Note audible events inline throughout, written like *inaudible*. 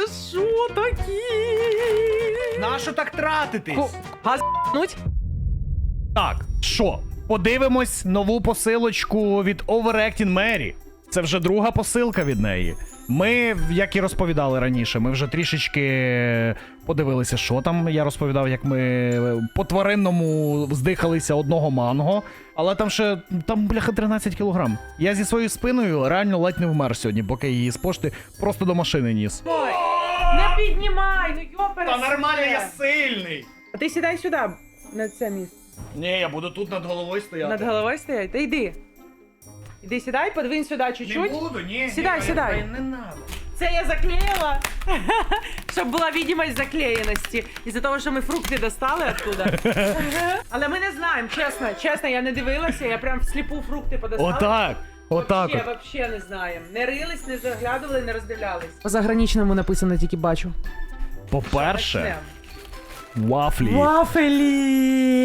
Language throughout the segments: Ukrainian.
Це що такі? Нащо так тратитись? Ку- Газнуть? Так, що? Подивимось нову посилочку від Overacting Mary. Це вже друга посилка від неї. Ми, як і розповідали раніше, ми вже трішечки подивилися, що там. Я розповідав, як ми по тваринному здихалися одного манго. Але там ще там, бляха, 13 кілограм. Я зі своєю спиною реально ледь не вмер сьогодні, поки її з пошти просто до машини ніс. Ой, не піднімай, ну йопере. сильний. А ти сідай сюди, на це місце. Ні, я буду тут над головою стояти. Над головою стоять. Та йди. Іди сідай, подвинь сюди чуть-чуть. буду, ні. Сідай, ні, сідай. Не надо. Це я заклеїла, *laughs* щоб була відомість заклеєності. Із-за того, що ми фрукти достали оттуда. *laughs* Але ми не знаємо, чесно, чесно, я не дивилася, я прям всліпу фрукти подостала. Отак. Отак. Вообще, вообще не знаємо. Не рились, не заглядували, не роздивлялись. По заграничному написано тільки бачу. По-перше, вафлі. Вафелі!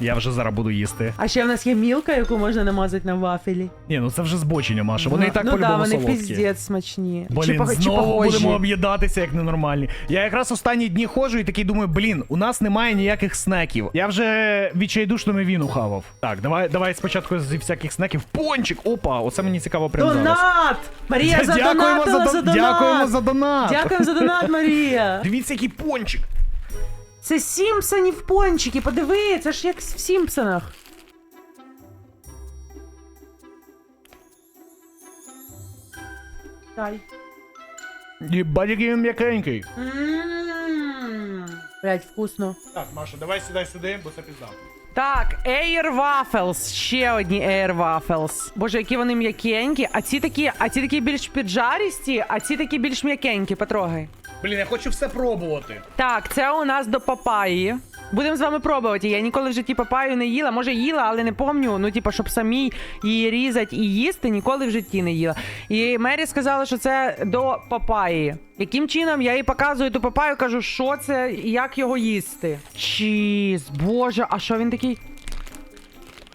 Я вже зараз буду їсти. А ще в нас є мілка, яку можна намазати на вафелі. Ні, ну це вже збочення, Маша. Вони і так ну по-любому да, вони солодкі. піздець смачні. Блін, чи знову похожі. будемо об'їдатися як ненормальні. Я якраз останні дні ходжу і такий думаю, блін, у нас немає ніяких снеків. Я вже відчайдушними віну хавав. Так, давай, давай спочатку зі всяких снеків. Пончик! Опа, оце мені цікаво прямо зараз. Донат! Марія Дякуємо за, дон- за донат! Дякуємо за донат! Дякуємо за донат, Марія! Дивіться, який пончик! Це Сімпсонів пончики, подиви, це ж як в Сімпсонах. Дай. Єбать, який він м'якенький. Ммм. Блять, вкусно. Так, Маша, давай сідай сюди, бо це пізда. Так, Air Waffles. Ще одні Air Waffles. Боже, які вони м'якенькі. А ці такі, а ці такі більш піджарісті, а ці такі більш м'якенькі. Потрогай. Блін, я хочу все пробувати. Так, це у нас до папаї. Будемо з вами пробувати. Я ніколи в житті папаю не їла. Може їла, але не помню. Ну, типу, щоб самій її різати і їсти, ніколи в житті не їла. І Мері сказала, що це до папаї. Яким чином я їй показую ту папаю, кажу, що це, і як його їсти. Чіз, боже, а що він такий?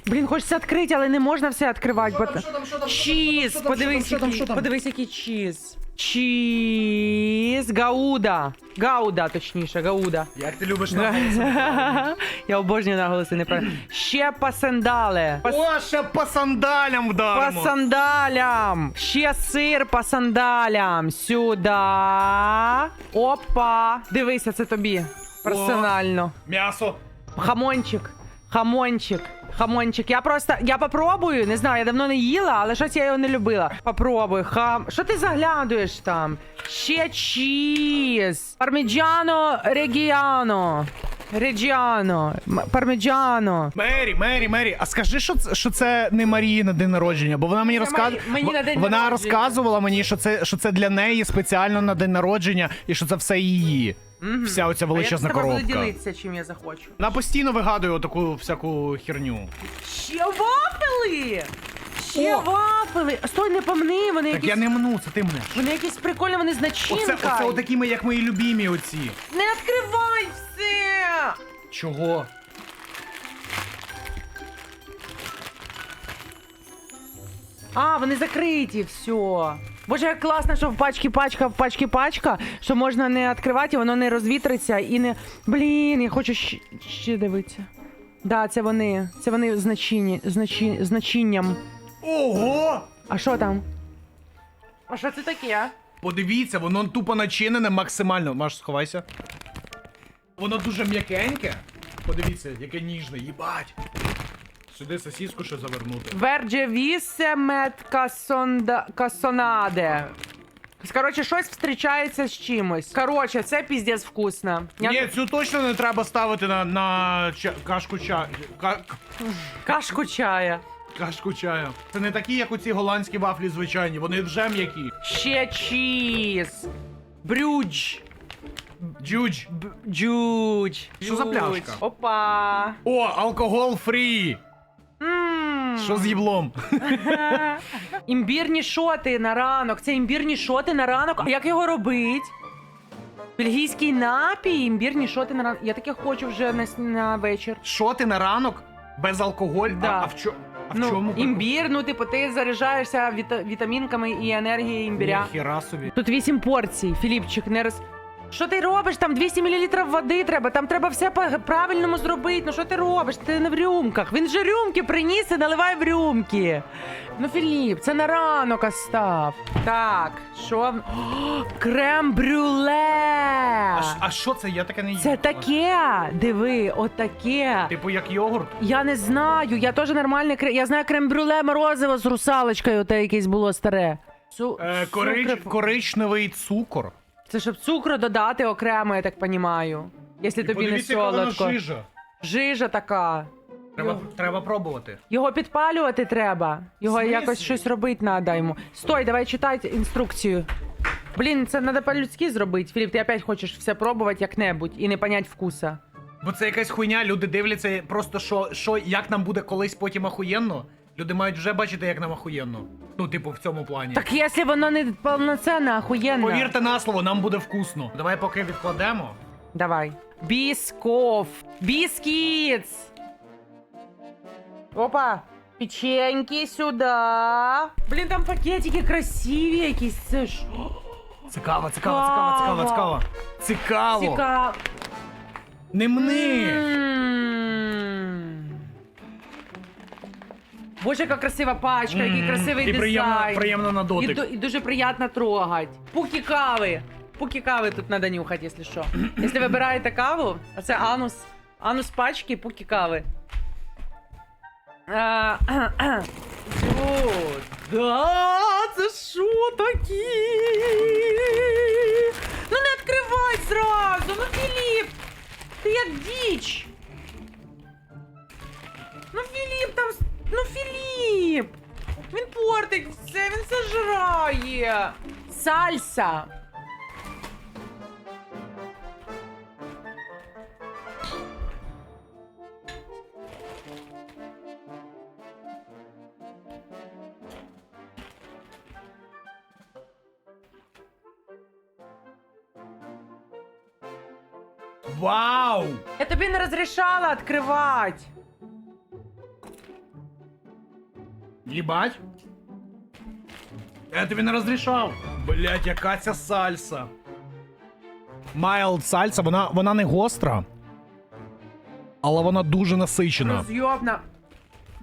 Блін, хочеться відкрити, але не можна все відкривати. бо Чіз, подивись, який, подивись, який чіз. Чіз, гауда. Гауда, точніше, гауда. Як ти любиш *laughs* Я обожнюю наголоси неправильно. Ще пасандале. Пас... О, ще по сандалям По сандалям. Ще сир по сандалям. Сюда. Опа. Дивися, це тобі. Персонально. М'ясо. Хамончик. Хамончик. Хамончик. Я просто. Я попробую. Не знаю, я давно не їла, але щось я його не любила. Попробуй. Хам. Що ти заглядуєш там? Ще чіз. Парміджано регіано. Реджіано. Парміджано. Мері, Мері, Мері, а скажи, що це, що це не Марії на день народження, бо вона мені розказувала. Мені на день Вона народження. розказувала мені, що це, що це для неї спеціально на день народження, і що це все її. Вся оця величезна а я з тобою буду коробка. ділитися, чим я захочу. Вона постійно вигадує таку всяку херню. Ще вафели! Ще О! вафели! Стой, не помни, вони Так якісь. я не мну, це ти мнеш. Вони якісь прикольні, вони з Оце, начинкою. оце отакими, як мої любімі оці. Не відкривай все! Чого? А, вони закриті, все. Боже, як класно, що в пачці пачка, в пачці пачка, що можна не відкривати, воно не розвітриться і не. Блін, я хочу ще, ще дивитися. Да, це вони. Це вони з, начині, з, начи, з начинням. Ого! А що там? А що це таке? Подивіться, воно тупо начинене максимально. Маш, сховайся. Воно дуже м'якеньке. Подивіться, яке ніжне, їбать. Сюди сосіску ще завернути. Верджі вісе мет касонда... касонаде. Коротше, щось зустрічається з чимось. Коротше, це піздець вкусно. Я... Ні, цю точно не треба ставити на, на ча... кашку чаю. Ка... Кашку чая. Кашку чаю. Це не такі, як оці голландські вафлі звичайні, вони вже м'які. Ще чіз. Брюдж. Джудж. Б- Джудж. Що за Джудж. пляшка? Опа. О, алкогол фрі! Що з їблом? *laughs* Імбірні шоти на ранок. Це імбірні шоти на ранок. А як його робить? Бельгійський напій, імбірні шоти на ранок. Я таке хочу вже на, с- на вечір. Що ти на ранок? Без алкоголь? Да. А, а в чо? А в ну, чому імбір, ну, типу, ти заряджаєшся віта- вітамінками і енергією імбіря. Ніхіра собі. Тут 8 порцій, Філіпчик, не роз. Що ти робиш? Там 200 мл води треба, там треба все по-правильному зробити. Ну що ти робиш? Ти не в рюмках. Він же рюмки приніс і наливай в рюмки. Ну, Філіп, це на ранок остав. Так, що? О, *gasps* крем брюле. А, а що це? Я таке не їв. Це таке. Диви, отаке. Типу як йогурт. Я не знаю, я теж нормальний крем. Я знаю крем-брюле морозиво з русалочкою, те якесь було старе. Цу... Е, корич... Коричневий цукор. Це щоб цукру додати окремо, я так понімаю. Якщо тобі не солодко. жижа. Жижа така. Треба, Його- треба пробувати. Його підпалювати треба. Його смислі? якось щось робити треба йому. Стой, давай читай інструкцію. Блін, це треба по-людськи зробити. Філіп, ти опять хочеш все пробувати як-небудь і не понять вкуса. Бо це якась хуйня, люди дивляться просто, що, що як нам буде колись потім ахуєнно. Люди мають вже бачити, як нам ахуєнно. Ну, типу, в цьому плані. Так якщо воно не повноцінне, ахуєнно. Повірте на слово, нам буде вкусно. Давай поки відкладемо. Давай. Бісков. Біскітс. Опа. Печеньки сюда. Блін, там пакетики красиві якісь. Це ж. Цікаво, цікаво, цікаво, цікаво, цікаво. Цікаво. Цікаво. Не мни. М. Боже, яка красива пачка, який красивий і дизайн. приємно- приємно на дотик. І, ду- і дуже приємно трогать. Пуки кави. Пуки кави тут треба нюхати, якщо що. Якщо вибираєте каву, оце анус. Анус пачки, пуки кави. А, О, да, це що такі? Ну не відкривай зразу, ну Філіп! Ти як діч! Ну Філіп там. Ну Філіп! Він портить все, він зажирає. Сальса. Вау! Я тобі не розрішала відкривати. Їбать. Я тобі не розрішав. Блять, яка ця сальса. Mild сальса, вона, вона не гостра. Але вона дуже насичена. Розйобна.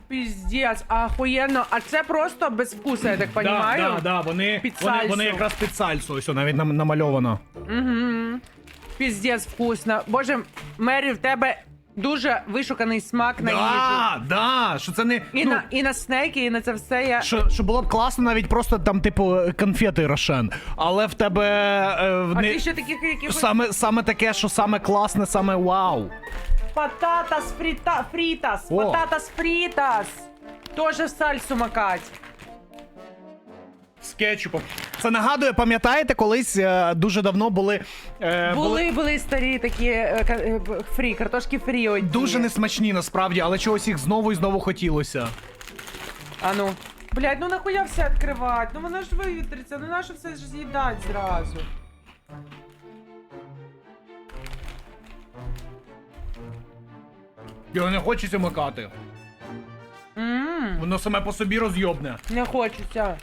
Піздець, ахуєнно. А це просто без вкуса, я так Да, розумію. да, да, вони, Під вони, сальсу. вони якраз під сальсу, ось навіть нам, намальовано. Угу. Піздець вкусно. Боже, Мері, в тебе дуже вишуканий смак на їжу. Да, да, що це не. І, ну, на, і на снеки, і на це все я. що, що було б класно навіть просто там, типу, конфети Рошен. Але в тебе. Е, в А не- ти ще таких якихось Саме, саме таке, що саме класне, саме вау. Пататас фрита, фрітас, О. пататас фрітас. Тоже в сальсу макать. Кетчупом. Це нагадує, пам'ятаєте, колись е, дуже давно були. Е, Були, були старі такі е, е, б- фрі, картошки фрі одні. Дуже несмачні насправді, але чогось їх знову і знову хотілося. А ну. Блядь, ну нахуя все відкривати? Ну воно ж вивітриться, ну нащо все ж з'їдати зразу? Його не хочеться макати. Ммм, Воно саме по собі розйобне. не хочеться.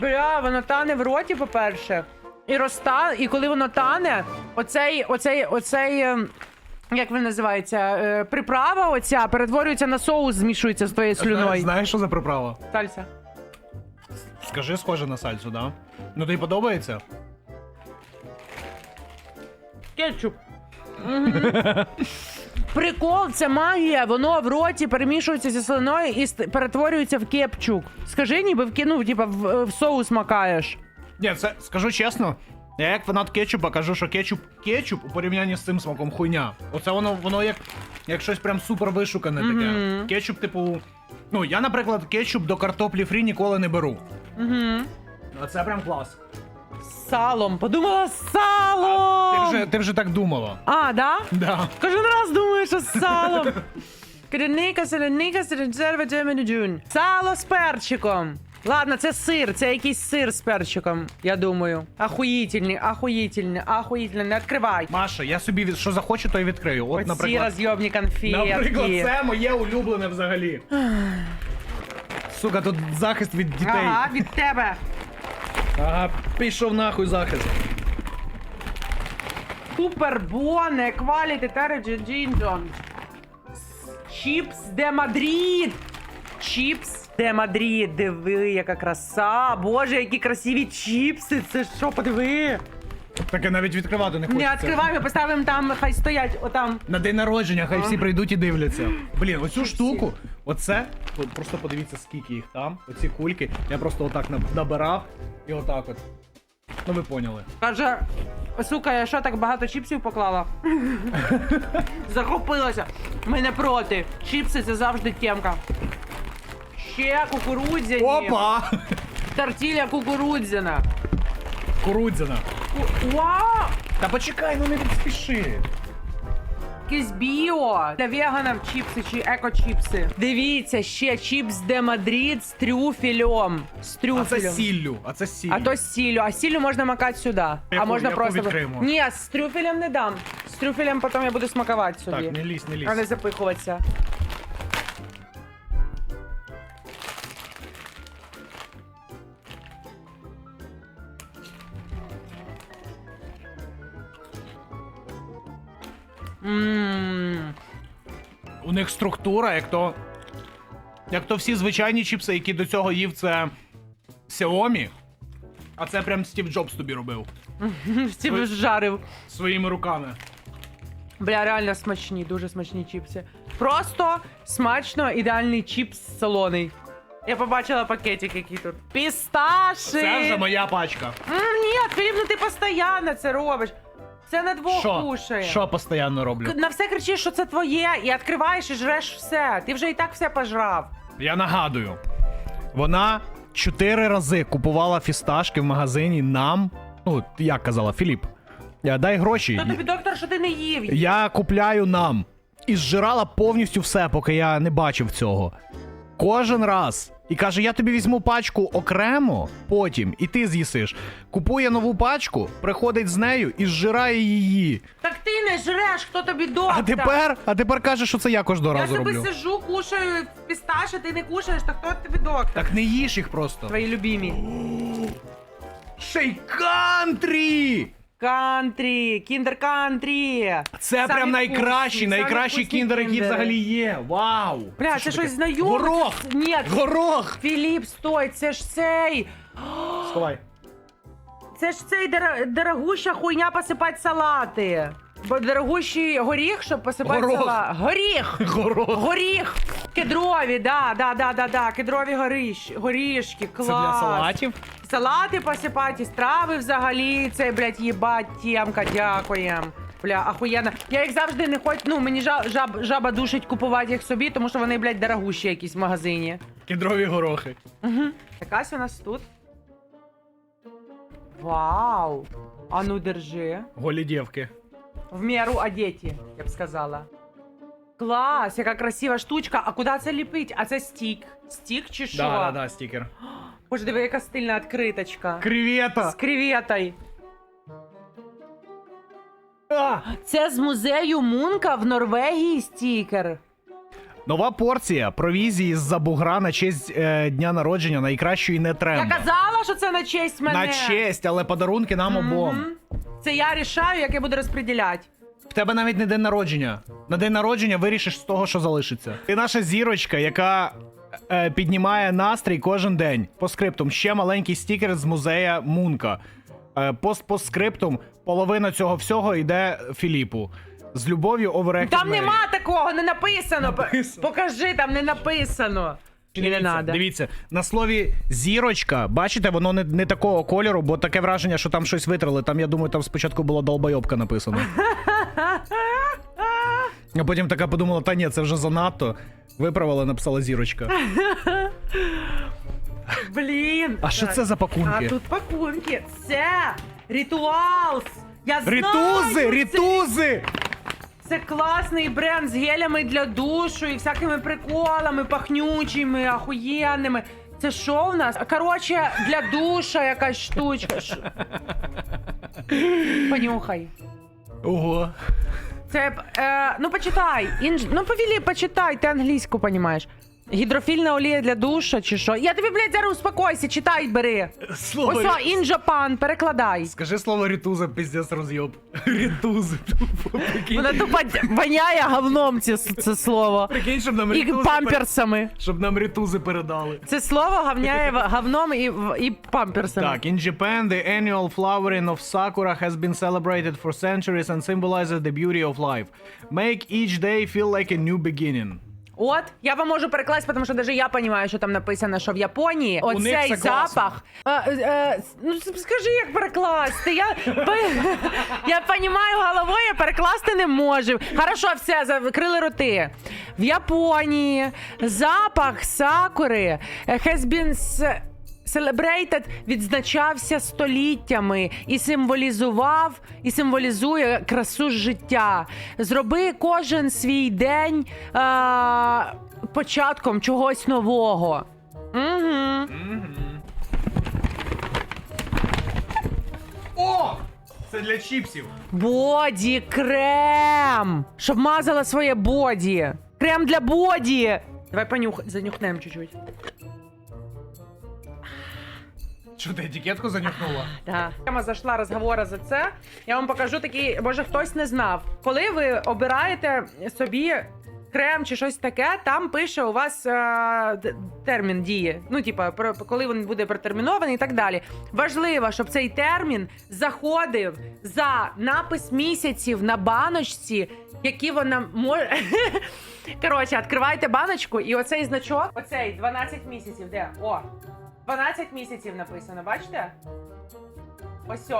Бля, воно тане в роті, по-перше. І розта... і коли воно тане, оцей, оцей, оцей. ем, Як він називається? Е, приправа оця перетворюється на соус, змішується з твоєю слюною. Знаєш, що за приправа? Сальса. Скажи, схоже на сальсу, да? Ну тобі подобається? Кетчуп. *laughs* Прикол, це магія, воно в роті перемішується зі слиною і перетворюється в кепчук. Скажи, ніби в кіну, типа в, в соус макаєш. Ні, це скажу чесно. Я як фанат кетчупа кажу, що кетчуп кетчуп у порівнянні з цим смаком хуйня. Оце воно воно як, як щось прям супер вишукане таке. Мгм. Кетчуп, типу. Ну, я, наприклад, кетчуп до картоплі фрі ніколи не беру. Угу. А це прям клас. З салом. Подумала з салом. Ти вже, ти вже так думала. А, да? Да. Кожен раз думаю, що з салом. Керівника, селяника, середзерва, Сало з перчиком. Ладно, це сир, це якийсь сир з перчиком, я думаю. Ахуїтельний, ахуїтельний, ахуїтельний. Не відкривай. Маша, я собі від- що захочу, то й відкрию. От, Оці наприклад. розйобні конфетки. Наприклад, це моє улюблене взагалі. Сука, тут захист від дітей. Ага, від тебе. Ага, пішов нахуй захист. Супербоне, кваліти тереджі джінджон. Чіпс де Мадрид. Чіпс де Мадрид. Диви, яка краса. Боже, які красиві чіпси. Це що, подиви. Таке навіть відкривати не хочеться. Не відкриваємо, поставимо там, хай стоять отам. На день народження, хай всі прийдуть і дивляться. Блін, оцю штуку, оце, от просто подивіться, скільки їх там, оці кульки. Я просто отак наб- набирав і отак от. Ну ви поняли. Каже, сука, я що так багато чіпсів поклала? *laughs* Захопилася. Ми не проти. Чіпси це завжди темка. Ще кукурудзяні. Опа! Тортілля кукурудзяна. Курудзяна. Вау! Та почекай, ну не спіши. Якийсь біо для веганів чіпси чи еко-чіпси. Дивіться, ще чіпс де Мадрид з трюфелем. З А це сіллю, а це сіллю. А то з сіллю, а сіллю можна макати сюди. а можна яку просто. відкриємо? Ні, з трюфелем не дам. З трюфелем потім я буду смакувати собі. Так, не лізь, не лізь. А не запихуватися. Структура, як то. Як то всі звичайні чіпси, які до цього їв, це Xiaomi. А це прям Стів Джобс тобі робив. *laughs* Б жарив. Своїми руками. Бля, реально смачні, дуже смачні чіпси. Просто смачно ідеальний чіпс солоний. Я побачила пакетик, який тут. Пісташі! Це вже моя пачка. М, Ні, Філіп, ну ти постійно це робиш. Це на двох Що? кушає. Що постійно роблю? На все кричиш, що це твоє, і відкриваєш і жреш все. Ти вже і так все пожрав. Я нагадую, вона чотири рази купувала фісташки в магазині нам. Ну, як казала, Філіп. «Я- Дай гроші. То тобі доктор, що ти не їв. Я купляю нам. І зжирала повністю все, поки я не бачив цього. Кожен раз. І каже: я тобі візьму пачку окремо, потім, і ти з'їсиш. Купує нову пачку, приходить з нею і зжирає її. Так ти не жреш, хто тобі доктор? А тепер, а тепер каже, що це я кожного Я разу собі роблю. сижу, кушаю пісташі, ти не кушаєш, то хто тобі доктор? Так не їж їх просто. Твої любімі. *gasps* Й кантрі! Кіндер кантрі. Це Самі прям найкращий, вкусні, самі найкращий вкусні кіндер, який кіндери. взагалі є. Вау! Бля, це, що щось таке? знайоме. Горох! Ні, Горох! Філіп, стой, це ж цей. Сховай. Це ж цей дор- дорогуща хуйня посипати салати. Бо дорогущий горіх, щоб посипати Горох. салат. Горіх! Горох. Горіх! Кедрові, да, да, да, да, да. Кедрові горіш, горішки, клас. Це для салатів? Салати посипати, страви взагалі. Це, блядь, їбать, тємка, дякуєм. Бля, ахуєнно. Я їх завжди не хочу. Ну, мені жаб, жаб, жаба душить купувати їх собі, тому що вони, блядь, дорогущі якісь в магазині. Кедрові горохи. Угу. Якась у нас тут. Вау! А ну держи. Голі дівки. В меру одеті, я б сказала. Клас, яка красива штучка. А куди це ліпить? А це стік. Стік чи що? Да, да, да, стікер. Боже, диви, яка стильна відкриточка. Кревета! З креветой. А! Це з музею Мунка в Норвегії стікер. Нова порція провізії з-за бугра на честь е, дня народження найкращої не Я треба. казала, що це на честь мене. На честь, але подарунки нам обом. Це я рішаю, як я буду розподіляти. В тебе навіть не день народження. На день народження вирішиш з того, що залишиться. Ти наша зірочка, яка е, піднімає настрій кожен день. По скриптум ще маленький стікер з музея Мунка. Е, пост по скриптум половина цього всього йде Філіпу. З любов'ю Overactive Там нема такого, не написано. Написано. Покажи, там не написано. І не Дивіться, надо. дивіться, на слові зірочка, бачите, воно не, не такого кольору, бо таке враження, що там щось витрали. Там, я думаю, там спочатку була долбойобка написано. А потім така подумала, та ні, це вже занадто. Виправила, написала зірочка. Блін. А що це за А тут пакунки. Це ритуалс. Я знаю, Ритузи! Ритузи! Це класний бренд з гелями для душу і всякими приколами, пахнючими, ахуєнними. Це що в нас? Коротше, для душа якась штучка. Ш- Понюхай. Ого. Це, е, ну почитай. Інж... Ну, повілі, почитай, ти англійську понімаєш. Гідрофільна олія для душа чи що? Я тобі, блядь, зараз успокойся, читай, бери. Слово Ось о, in Japan, перекладай. Скажи слово рітуза, пиздец роз'єб. Тупо, прикинь. Вона тупо воняє говном це, це слово. Прикинь, щоб нам І рітузи памперсами. пер- Щоб нам рітузи передали. Це слово говняє в- говном і, в- і памперсами. Так, in Japan, the annual flowering of sakura has been celebrated for centuries and symbolizes the beauty of life. Make each day feel like a new beginning. От, я вам можу перекласти, тому що навіть я розумію, що там написано, що в Японії У них оцей це класно. запах. Е, е, е, ну скажи, як перекласти. Я, пе- *laughs* я розумію головою, я перекласти не можу. Хорошо, все, закрили роти. В Японії запах сакури has been s- Celebrated відзначався століттями і символізував і символізує красу життя. Зроби кожен свій день е- початком чогось нового. Угу. О! Це для чіпсів. Боді крем! Щоб мазала своє боді. Крем для боді. Давай понюх... занюхнемо чуть-чуть. Що ти етикетку занюхнула? Да. Тема зайшла розговора за це. Я вам покажу такий, може хтось не знав. Коли ви обираєте собі крем чи щось таке, там пише у вас е, термін дії. Ну, типа, про коли він буде протермінований і так далі. Важливо, щоб цей термін заходив за напис місяців на баночці, які вона може. *laughs* Коротше, відкривайте баночку, і оцей значок, оцей 12 місяців, де? О, 12 місяців написано, бачите? Ось.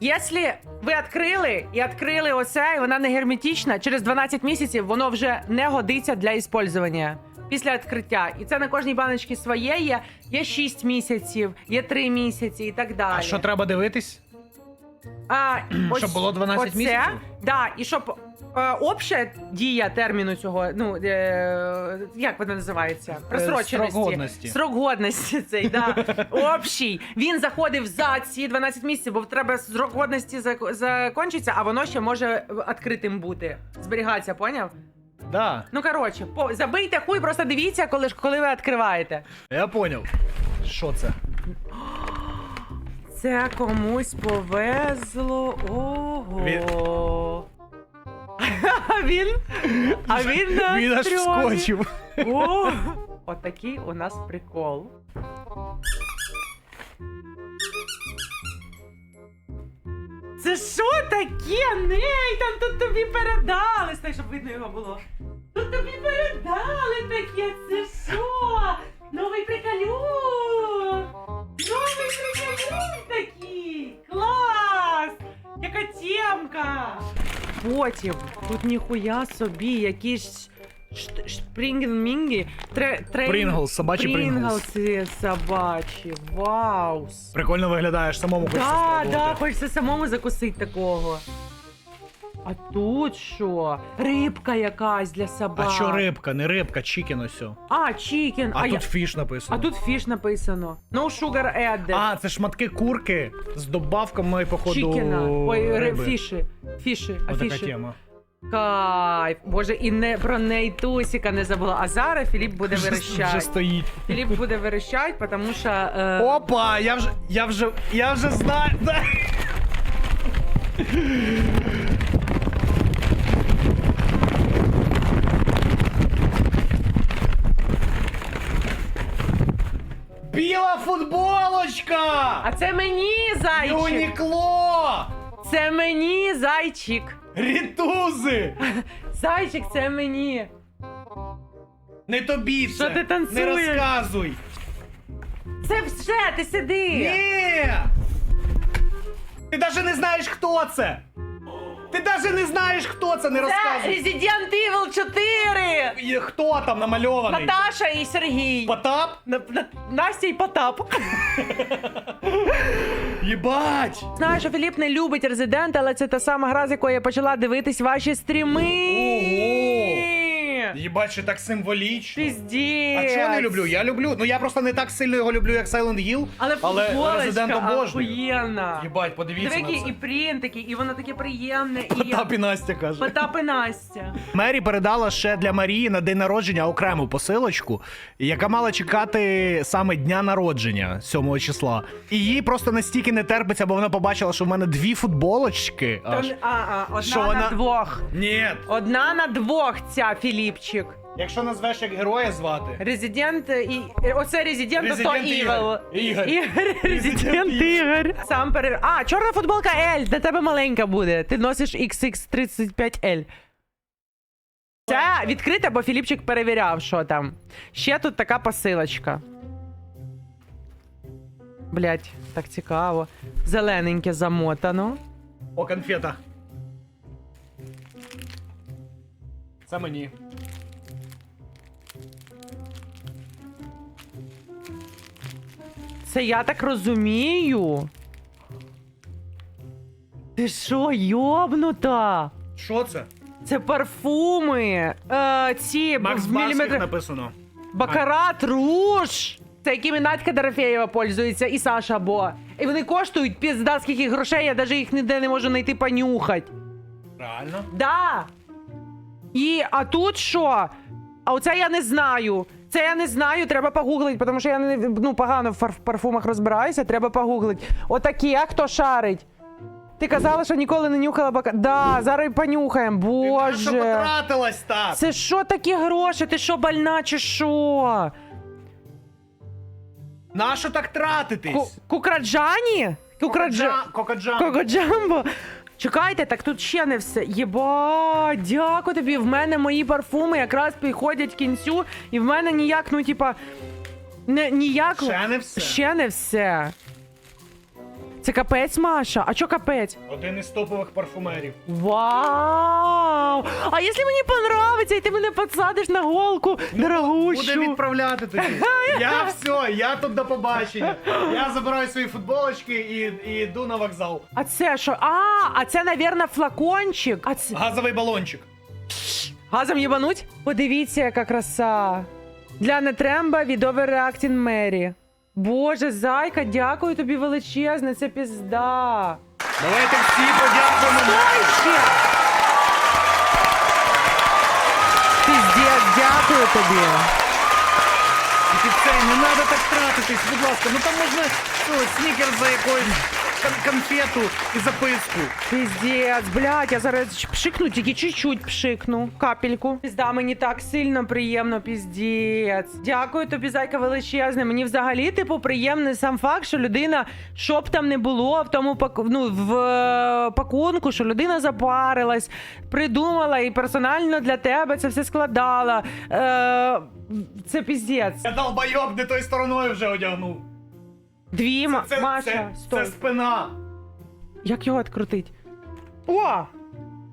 Якщо ви відкрили і відкрили оце, і вона не герметична, через 12 місяців воно вже не годиться для іспользування. Після відкриття. І це на кожній баночці своє є. Є 6 місяців, є 3 місяці і так далі. А що треба дивитись? А, ось Щоб було 12 оце, місяців? Да, і щоб обща дія терміну цього, ну е, як вона називається? Просроченості. Е, срок годності. Срок годності цей, да. *laughs* Общий. Він заходив за ці 12 місяців, бо треба срок годності зак- закінчиться, а воно ще може відкритим бути. Зберігатися, поняв? Да, Ну коротше, по, забийте хуй, просто дивіться, коли ж коли ви відкриваєте. я поняв. Що це? Це комусь повезло. Ого. А він. А він на Він аж стрьомі. вскочив. О, Отакий у нас прикол. Це що таке? Нейтан, тут тобі передали. Стай, щоб видно його було. Тут тобі передали таке. Це що? Новий приколюк! Новий приколюк такий! Клас! Яка темка! Потім, тут ніхуя собі, якісь ш- шпрінген-мінги. Тре, трей... Прінглс, собачі Прінглс. Принглси собачі. Вау! Прикольно виглядаєш, самому хочеться Да, спробувати. да, хочеться самому закусити такого. А тут що? Рибка якась для собак. А що рибка? Не рибка, чікен ось. А, чікен. А, А, тут я... фіш написано. а тут фіш написано. No sugar added. А, це шматки курки з добавками, походу. Чікена. Ой, ри- риби. фіші. Фіші. А Ось така фіші. тема. Кайф. Боже, і не про нейтусіка не забула. А зараз Філіп буде Вже, вже верещати. стоїть. Філіп буде верещати, тому що. Е... Опа, я вже, я вже, я вже знаю. Біла футболочка! А це мені зайчик! Юнікло! Це мені зайчик! Рітузи! *laughs* Зайчик, це мені! Не тобі це! Що ти танцюєш? Не розказуй! Це все, ти сиди! Ні! Ти навіть не знаєш, хто це! Ти навіть не знаєш, хто це, не Це розказуй! Resident Evil 4! І Хто там намальований? Наташа і Сергій! Потап? На, на, Настя і Потап. Єбать! Знаю, що Філіп не любить Резидент, але це та сама гра, з якої я почала дивитись ваші стріми. Їбать, що так символічно. Піздець. А чого не люблю? Я люблю. Ну я просто не так сильно його люблю, як Silent Hill, Але але футболочка Resident обожнюю. охуєнна. Їбать, подивіться на який це. і принт такий, і воно таке приємне. і Потап і Настя каже. Потап і Настя. Мері передала ще для Марії на день народження окрему посилочку, яка мала чекати саме дня народження 7 числа. І їй просто настільки не терпиться, бо вона побачила, що в мене дві футболочки. Аж. а, а, одна Що на вона- двох. Ні. Одна на двох ця Філіпчик. Якщо назвеш як героя звати. Резидент і оце резидент, то Резидент Івел. Ігор. Ігор. *laughs* Резидент Ігор. Ігор. Сам перер... А, чорна футболка L, для тебе маленька буде. Ти носиш XX35L. Це відкрите, бо Філіпчик перевіряв, що там. Ще тут така посилочка. Блять, так цікаво. Зелененьке замотано. О, конфета. Це мені. Це я так розумію. Ти що, йобнута? Що це? Це парфуми. Е, ці Макс міліметр... написано. Бакарат, руш. Це якими Надька Дорофєєва пользується і Саша Бо. І вони коштують пізда скільки грошей, я навіть їх ніде не можу знайти понюхати. Реально? Да. І а тут що? А оце я не знаю. Це я не знаю, треба погуглити, тому що я не ну, погано в парфумах розбираюся, треба погуглити. Отакі, а хто шарить? Ти казала, що ніколи не нюхала бака. Да, зараз понюхаємо. Ти Боже. потратилась так? Це що такі гроші? Ти що, больна чи що? На так тратитись? Ку- Кукраджані? Кокоджам. Кокоджамбо? Чекайте, так тут ще не все. Єба, дякую тобі. В мене мої парфуми якраз підходять кінцю, і в мене ніяк, ну, типа, не, ніяк. Ще не все. Ще не все. Це капець, Маша. А чо капець? Один із топових парфумерів. Вау! А якщо мені понравиться, і ти мене підсадиш на голку, дорогущу. Буде відправляти тоді. *laughs* Я все, я тут до побачення. Я забираю свої футболочки і, і йду на вокзал. А це що? А, а це, навірно, флакончик. А це Газовий балончик. газом їбануть? Подивіться, яка краса. Для нетремба від Overreacting Mary. Боже, зайка, дякую тобі величезне, це пізда. Давайте всі подякуємо. Стой ще! Піздець, дякую тобі. Цей, не треба так тратитись, будь ласка. Ну там можна що, снікер за якоюсь кон- конфету і записку. Піздець, блядь, я зараз пшикну, тільки чуть-чуть пшикну. Капельку. Пізда, мені так сильно приємно, піздець. Дякую тобі, зайка величезне. Мені взагалі, типу, приємний сам факт, що людина, що б там не було в тому паку... ну, в е, пакунку, що людина запарилась, придумала і персонально для тебе це все складала. Е, це піздець. Я долбойоб не той стороною вже одягнув. Дві, Ма- Це, Маша, це, стой. це спина. Як його відкрутить? О!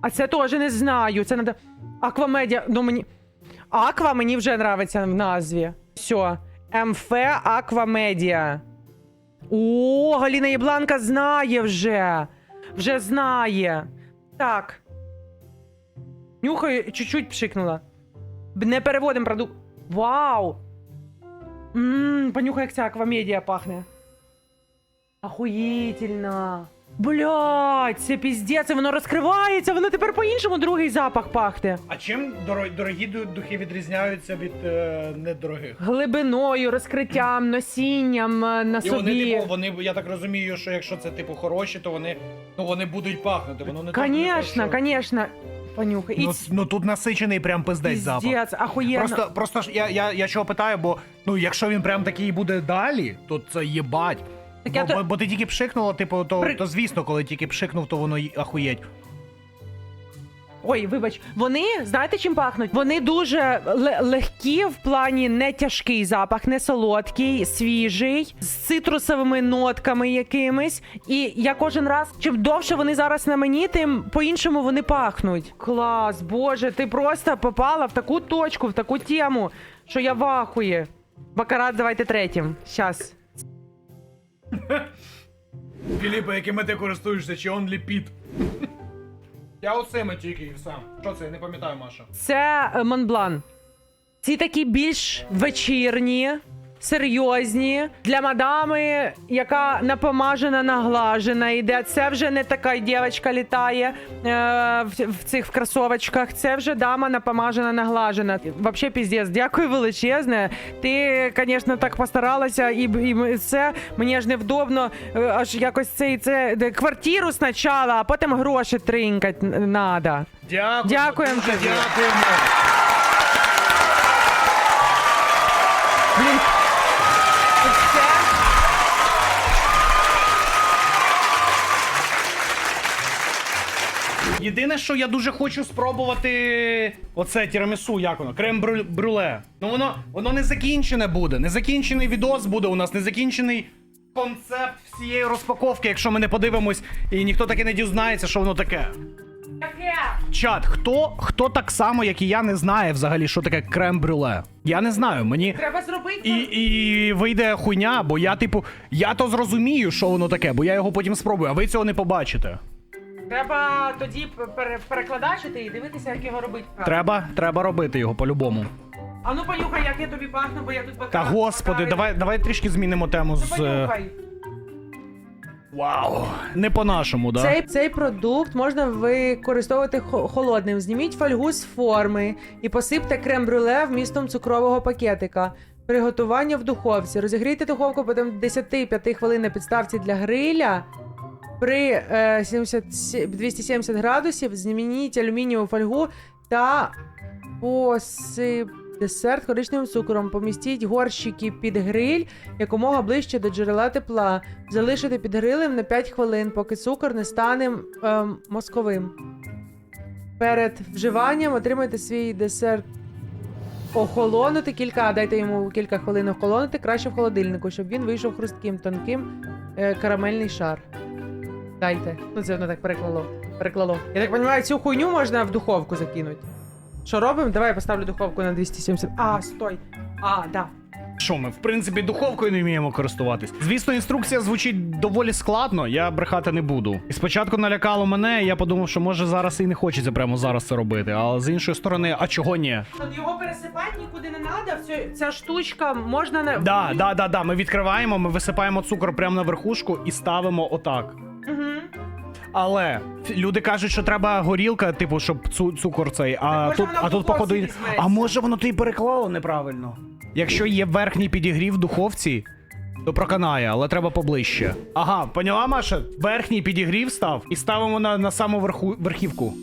А це теж не знаю. Це надо. Аквамедіа. Ну мені. Аква мені вже нравиться в назві. Все. МФ Аквамедіа. О, Галіна Єбланка знає вже. Вже знає. Так. Нюхаю, чуть-чуть пшикнула. Б- Не переводимо продукт. Вау! Ммм, понюхай, як ця аквамедіа пахне. Охуїтельно. Блядь, це піздець, і воно розкривається, воно тепер по-іншому другий запах пахне. А чим доро- дорогі ду- духи відрізняються від е, недорогих? Глибиною, розкриттям, носінням е, на І вони, собі. типу, вони, я так розумію, що якщо це типу хороші, то вони, ну, вони будуть пахнути. Воно не так, не Конечно, що- конечно. Понюхай. І Ну, ц- ну тут насичений прям пиздець запах. піздець, ахуєнно. Просто, просто ж я, я, я чого питаю, бо ну якщо він прям такий буде далі, то це їбать. Так бо, я то- бо, бо ти тільки пшикнула, типу, то, При- то звісно, коли тільки пшикнув, то воно й- ахуєть. Ой, вибач, вони знаєте чим пахнуть? Вони дуже ле- легкі в плані не тяжкий запах, не солодкий, свіжий, з цитрусовими нотками якимись. І я кожен раз, чим довше вони зараз на мені, тим по-іншому вони пахнуть. Клас, боже, ти просто попала в таку точку, в таку тему, що я в ахуї. Бакарат, давайте третім. Щас. *laughs* Філіпе, якими ти користуєшся, чи он ліпіт? *laughs* Я оцими тільки і все. Що це? Я не пам'ятаю, Маша. Це е, Монблан. Ці такі більш вечірні, серйозні. Для мадами, яка напомажена, наглажена йде. Це вже не така дівчинка літає е, в, в цих в кросовочках. Це вже дама напомажена, наглажена. Вообще піздець, дякую величезне. Ти, звісно, так постаралася, і, і це мені аж невдобно. е, Аж якось це, це квартиру спочатку, а потім гроші тринкать надо. Дякую. Дякуємо. Дякуємо. Єдине, що я дуже хочу спробувати. Оце тірамісу, як воно? Крем брю- брюле. Ну воно, воно не закінчене буде. Незакінчений відос буде у нас, незакінчений концепт всієї розпаковки, якщо ми не подивимось, і ніхто таки не дізнається, що воно таке. Таке. Чат, хто, хто так само, як і я, не знає взагалі, що таке крем брюле? Я не знаю, мені. Треба зробити. І, і вийде хуйня, бо я, типу, я то зрозумію, що воно таке, бо я його потім спробую, а ви цього не побачите. Треба тоді пере- перекладачити і дивитися, як його робити. Треба, треба робити його по-любому. А ну понюхай, як я тобі пахну, бо я тут. Та господи, давай, давай трішки змінимо тему Ну, з. е, понюхай. Вау. Не по-нашому, да? Цей, цей продукт можна використовувати хо- холодним. Зніміть фольгу з форми і посипте крем-брюле вмістом цукрового пакетика. Приготування в духовці. Розігрійте духовку потім 10-5 хвилин на підставці для гриля. При е, 70, 270 градусів змініть алюмінієву фольгу та посип десерт коричневим цукром. Помістіть горщики під гриль якомога ближче до джерела тепла. Залишити під грилем на 5 хвилин, поки цукор не стане ем, мозковим. Перед вживанням отримайте свій десерт охолонути кілька, дайте йому кілька хвилин охолонути, краще в холодильнику, щоб він вийшов хрустким, тонким е, карамельний шар. Дайте. Ну це воно так переклало. переклало. Я так розумію, цю хуйню можна в духовку закинути. Що робимо? Давай я поставлю духовку на 270. А, стой. А, да. Що ми, в принципі, духовкою не вміємо користуватись. Звісно, інструкція звучить доволі складно, я брехати не буду. І спочатку налякало мене, і я подумав, що може зараз і не хочеться прямо зараз це робити. Але з іншої сторони, а чого ні? Його пересипати нікуди не треба. Ця, ця штучка можна не. Да, да, да, да. Ми відкриваємо, ми висипаємо цукор прямо на верхушку і ставимо отак. Угу. Але люди кажуть, що треба горілка, типу, щоб цу- цукор цей. А може тут, воно в а тут духовці походу. візьметься? А може воно ти переклало неправильно? Якщо є верхній підігрів в духовці, то проканає, але треба поближче. Ага, поняла, Маша? Верхній підігрів став і ставимо на, на саму верху, верхівку.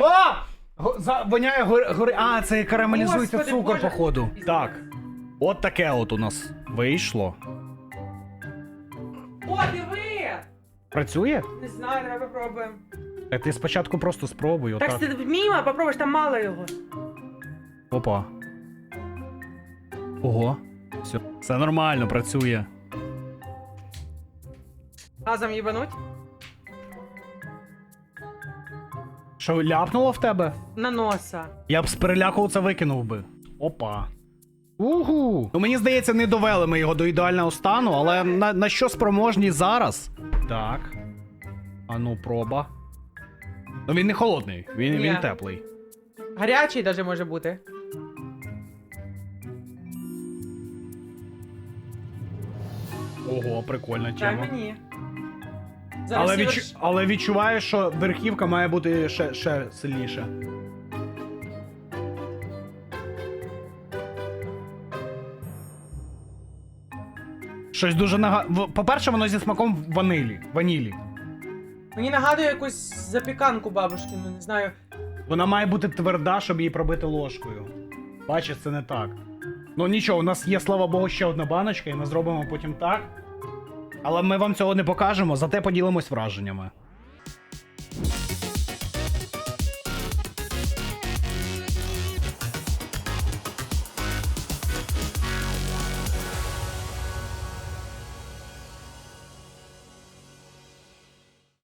А! Го- За, воняє гори, гори. А, це карамелізується Господи, цукор, Боже. походу. Так. От таке от у нас вийшло. О, диви! Працює? Не знаю, давай попробуємо. Так ти спочатку просто спробуй, Так, отак. ти мімо, попробуєш, там мало його. Опа. Ого. Все. Все нормально, працює. Газом їбануть? Що, ляпнуло в тебе? На носа. Я б з переляку це викинув би. Опа. Угу. Ну мені здається, не довели ми його до ідеального стану, але на, на що спроможні зараз? Так. А ну, проба. Ну він не холодний, він, Ні. він теплий. Гарячий даже може бути. Ого, прикольна тема. мені. Зараз Але, відчу... верш- але відчуваю, що верхівка має бути ще, ще сильніша. Щось дуже нага... в- По-перше, воно зі смаком ванилі. Ванілі. Мені нагадує якусь запіканку бабушкину, не знаю. Вона має бути тверда, щоб її пробити ложкою. Бачиш, це не так. Ну нічого, у нас є, слава Богу, ще одна баночка, і ми зробимо потім так. Але ми вам цього не покажемо, зате поділимось враженнями.